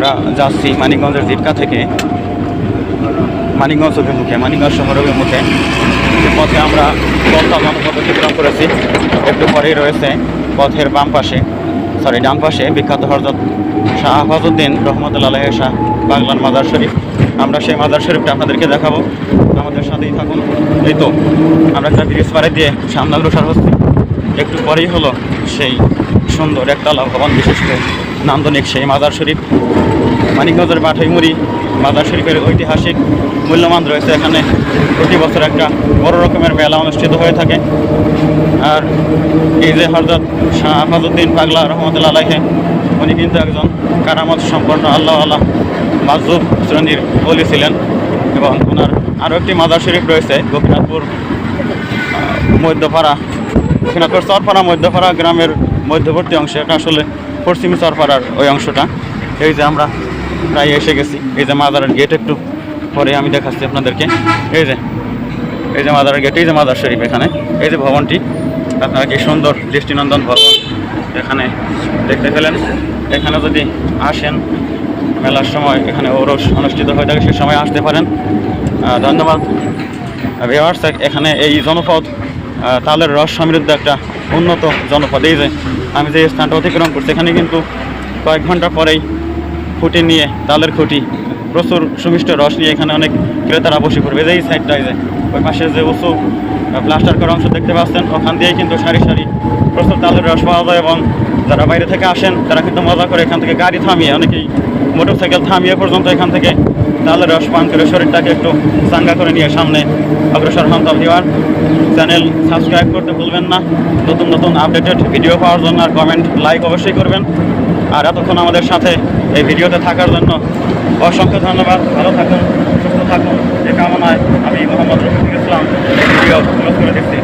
আমরা যাচ্ছি মানিকগঞ্জের জিটকা থেকে। মানিকগঞ্জ অভিমুখে, মানিকগঞ্জ শহর অভিমুখে। পথে আমরা পথটা জনপথ অতিক্রম করেছি, একটু পরেই রয়েছে পথের বাম পাশে। সরি ডান পাশে বিখ্যাত হরজত শাহ আফাজউদ্দিন রহমতুল্লাহ শাহ বাংলার মাজার শরীফ। আমরা সেই মাজার শরীফটা আপনাদেরকে দেখাবো। আমাদের সাথেই থাকুন। এই তো, আমরা একটা ব্রিজ পাড়ে দিয়ে সামনে অগ্রসর হচ্ছি। একটু পরেই হলো সেই সুন্দর একতলা ভবন বিশিষ্ট নান্দনিক সেই মাজার শরীফ। মানিকগঞ্জের বাঠাইমুড়ি মাজার শরীফের ঐতিহাসিক মূল্যমান রয়েছে। এখানে প্রতি বছর একটা বড় রকমের মেলা অনুষ্ঠিত হয়ে থাকে। আর এই যে হরজত শাহ আফাজউদ্দিন পাগলা রহমতুল্লাহ আলাহে উনি কিন্তু একজন কারামত সম্পন্ন আল্লাহ আল্লাহ মাজুব শ্রেণির বলি ছিলেন এবং ওনার আরও একটি মাজার শরীফ রয়েছে গোপীনাথপুর মধ্যপাড়া। গোপীনাথপুর চরপাড়া মধ্যপাড়া গ্রামের মধ্যবর্তী অংশে। আসলে পশ্চিমী চরপাড়ার ওই অংশটা। এই যে আমরা প্রায় এসে গেছি। এই যে মাজারের গেট একটু পরে আমি দেখাচ্ছি আপনাদেরকে। এই যে এই যে মাজারের গেট এই যে মাদার শরীফ এখানে। এই যে ভবনটি, আপনারা কি সুন্দর দৃষ্টিনন্দন ভবন এখানে দেখতে পেলেন? এখানে যদি আসেন, মেলার সময় এখানে ওরস অনুষ্ঠিত হয়ে থাকে, সে সময় আসতে পারেন। ধন্যবাদ। ভিওয়ার্স এখানে এই জনপদ তালের রস সমৃদ্ধ একটা উন্নত জনপদ। এই যে আমি যে স্থানটা অতিক্রম করছি, এখানে কিন্তু কয়েক ঘণ্টা পরেই খুঁটি নিয়ে, তালের খুঁটি, প্রচুর সুমিষ্ট রস নিয়ে এখানে অনেক ক্রেতারা বসে পড়বে। যে এই সাইডটা যে, ওই পাশে যে উঁচু প্লাস্টার করা অংশ দেখতে পাচ্ছেন, ওখান দিয়েই কিন্তু সারি সারি প্রচুর তালের রস পাওয়া যায় এবং যারা বাইরে থেকে আসেন, তারা কিন্তু মজা করে এখান থেকে গাড়ি থামিয়ে, অনেকেই মোটর সাইকেল থামিয়ে পর্যন্ত এখান থেকে তালের রস পান করে শরীরটাকে একটু চাঙ্গা করে নিয়ে সামনে অগ্রসর হন তো ভিওয়ার চ্যানেল সাবস্ক্রাইব করতে ভুলবেন না। নতুন নতুন আপডেটেড ভিডিও পাওয়ার জন্য আর কমেন্ট লাইক অবশ্যই করবেন। আর এতক্ষণ আমাদের সাথে এই ভিডিওতে থাকার জন্য অসংখ্য ধন্যবাদ। ভালো থাকুন, সুস্থ থাকুন। এ কামনায় আমি মোহাম্মদ রফিকুল ইসলাম ভিডিও করে দিচ্ছি।